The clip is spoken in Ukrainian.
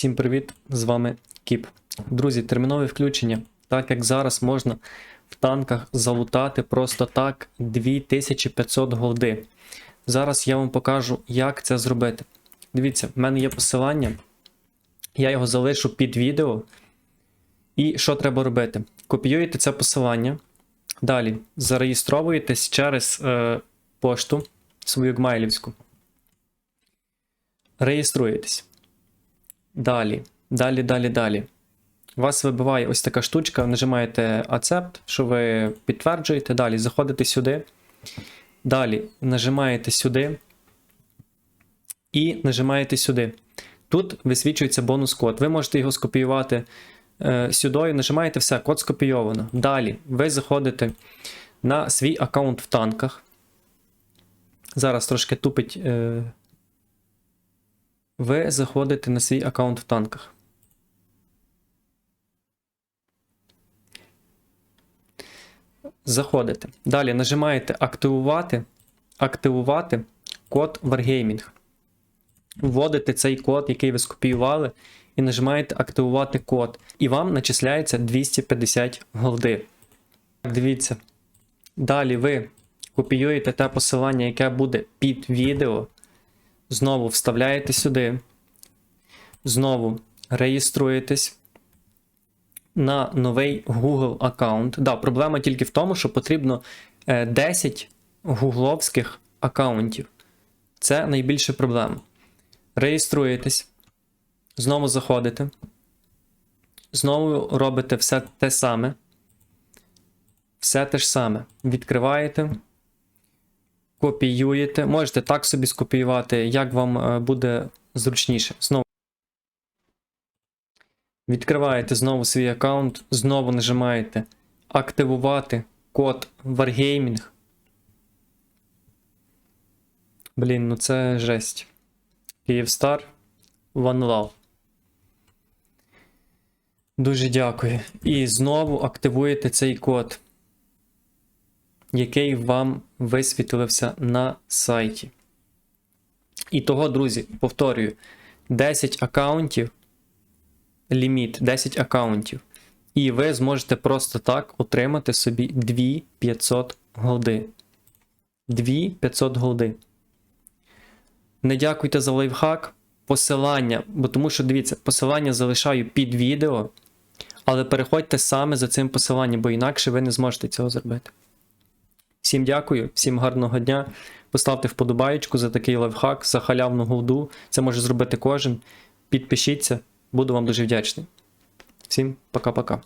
Всім привіт! З вами Кіп. Друзі, термінове включення. Так як зараз можна в танках залутати просто так 2500 голди. Зараз я вам покажу, як це зробити. Дивіться, в мене є посилання. Я його залишу під відео. І що треба робити? Копіюєте це посилання. Далі зареєстровуєтесь через е, пошту свою гмайлівську. Реєструєтесь. Далі, далі, далі, далі. Вас вибиває ось така штучка, нажимаєте Accept, що ви підтверджуєте. Далі заходите сюди. Далі нажимаєте сюди і нажимаєте сюди. Тут висвічується бонус-код. Ви можете його скопіювати е, сюди, нажимаєте все, код скопійовано. Далі ви заходите на свій аккаунт в танках. Зараз трошки тупить. Е, ви заходите на свій аккаунт в танках. Заходите. Далі нажимаєте активувати, активувати код Wargaming. Вводите цей код, який ви скопіювали, і нажимаєте активувати код. І вам начисляється 250 голди. Дивіться. Далі ви копіюєте те посилання, яке буде під відео. Знову вставляєте сюди. Знову реєструєтесь на новий Google аккаунт. Да, проблема тільки в тому, що потрібно е, 10 гугловських аккаунтів. Це найбільша проблема. Реєструєтесь. Знову заходите. Знову робите все те саме. Все те ж саме. Відкриваєте. Копіюєте. Можете так собі скопіювати, як вам е, буде зручніше. Знову. Відкриваєте знову свій аккаунт, знову нажимаєте активувати код Wargaming. Блін, ну це жесть. Київстар One Love. Дуже дякую. І знову активуєте цей код, який вам висвітлився на сайті. І того, друзі, повторюю: 10 аккаунтів ліміт 10 аккаунтів. І ви зможете просто так отримати собі 2500 голди. 2500 голди. Не дякуйте за лайфхак. Посилання, бо тому що дивіться, посилання залишаю під відео, але переходьте саме за цим посиланням, бо інакше ви не зможете цього зробити. Всім дякую, всім гарного дня. Поставте вподобаєчку за такий лайфхак, за халявну голду. Це може зробити кожен. Підпишіться. Буду вам дуже вдячний. Всім пока-пока.